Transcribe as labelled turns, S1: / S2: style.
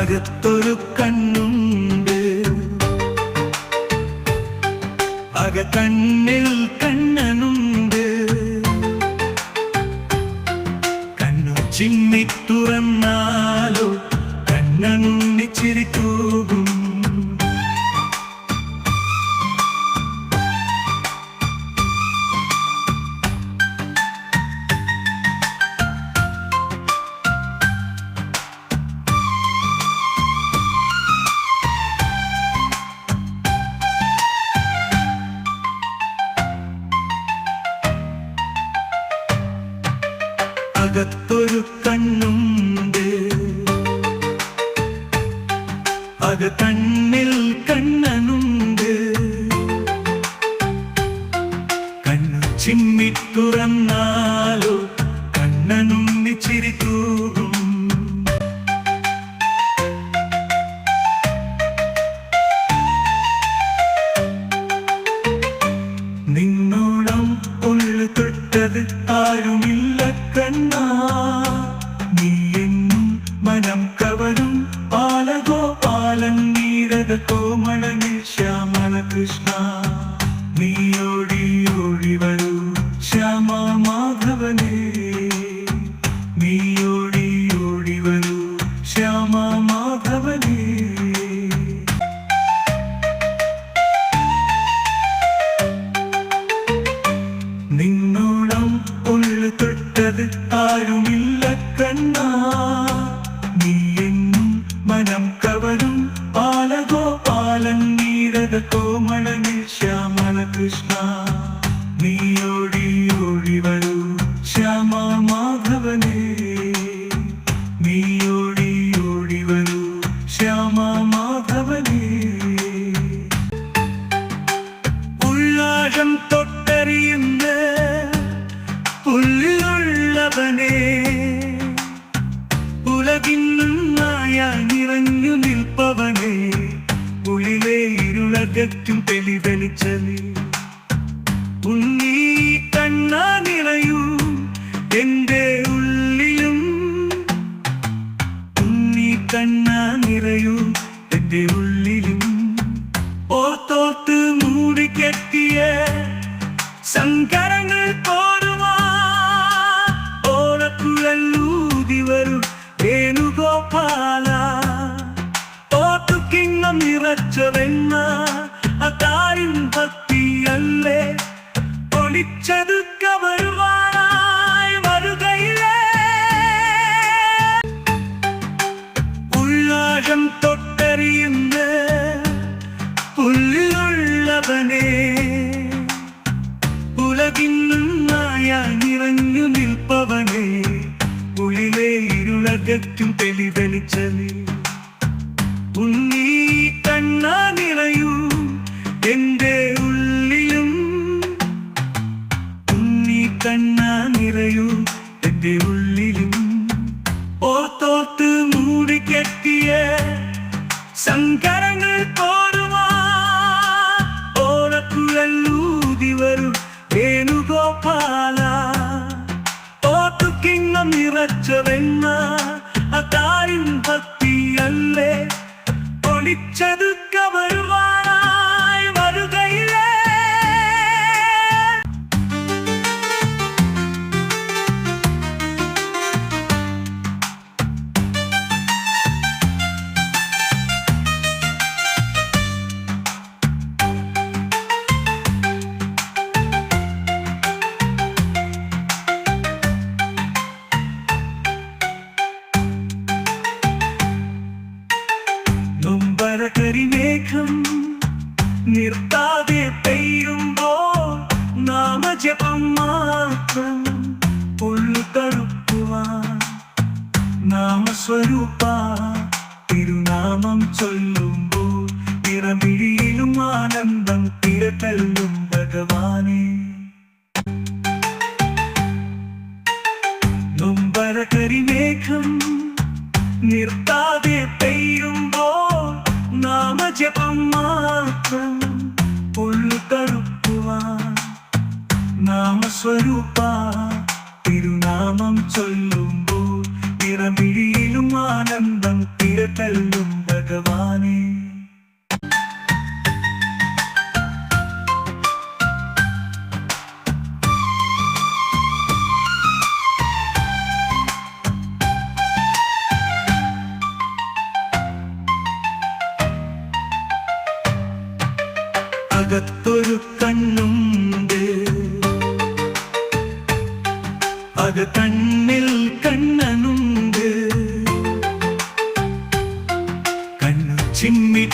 S1: അകത്തൊരു കണ്ണുണ്ട്. അക കണ്ണിൽ കണ്ണനുണ്ട്. കണ്ണു ചിമ്മി തുറന്നാലോ കണ്ണനുണ്ണി ചിരി തൂകും. അക കണ്ണിൽ കണ്ണനുണ്ട്. കണ്ണു ചിമ്മി തുറന്നാലോ കണ്ണനുണ്ണി ചിരി പാലൻ നീരക കോമളനിൽ ശ്യാമള കൃഷ്ണ. നീയോടി ഓടി വരൂ ശ്യാമ മാധവനേ. നീയോടി ഓടി വരൂ ശ്യാമ മാധവനേ. നിന്നോളം ഉള്ളു തൊട്ടത് ആരുമില്ല. കോമളനിൽ ശ്യാമള കൃഷ്ണ നീയോടി ഓടി ഇരുളകറ്റും തെളിവെളിച്ചത് ഉണ്ണി കണ്ണാ നിറയൂ എന്റെ ഉള്ളിലും. ഉണ്ണി കണ്ണാ നിറയൂ എന്റെ ഉള്ളിലും. ഓർത്തോർത്ത് മൂടിക്കെട്ടിയ സങ്കരങ്ങൾ പോരുവാ ഓരക്കുഴല്ലൂതി വരും വേണുഗോപാല. ഓർത്തുക്കിങ്ങം നിറച്ചതെന്ന അതായും ഭക്തിയല്ലേ ഒളിച്ചത് കവരുവാനായി വരുകയില്ലേ തൊട്ടറിയുന്ന ഉള്ളിലുള്ളവനെ നിന്നായ നിറഞ്ഞു നിൽപ്പവനെ. ഉള്ളിലെ ഇരുളകറ്റും തെളിവെളിച്ചത് ഓർത്തോർത്ത് മൂടിക്കെട്ടിയ സങ്കരങ്ങൾ പോരുവാ വരും വേണുഗോപാല. ഓർത്തുക്കിങ്ങം നിറച്ച അതായും നാമജപം മാത്രം ഉള്ളു നാമസ്വരൂപ തിരുനാമം ചൊല്ലുമ്പോൾ ഇറമിഴിയിലും ആനന്ദം തിരതല്ലും ഭഗവാനേ. നൊമ്പരകരിമേഘം നിർത്താതെ പെയ്യുമ്പോൾ നാമജപം മാത്രം രാമസ്വരൂപ തിരുനാമം ചൊല്ലുമ്പോൾ നിറമിഴിയിലും ആനന്ദം തിരക്കല്ലും ഭഗവാനെ. അകത്തൊരു കണ്ണുണ്ട്. അത് കണ്ണിൽ കണ്ണനുണ്ട് കണ്ണു ചിമ്മി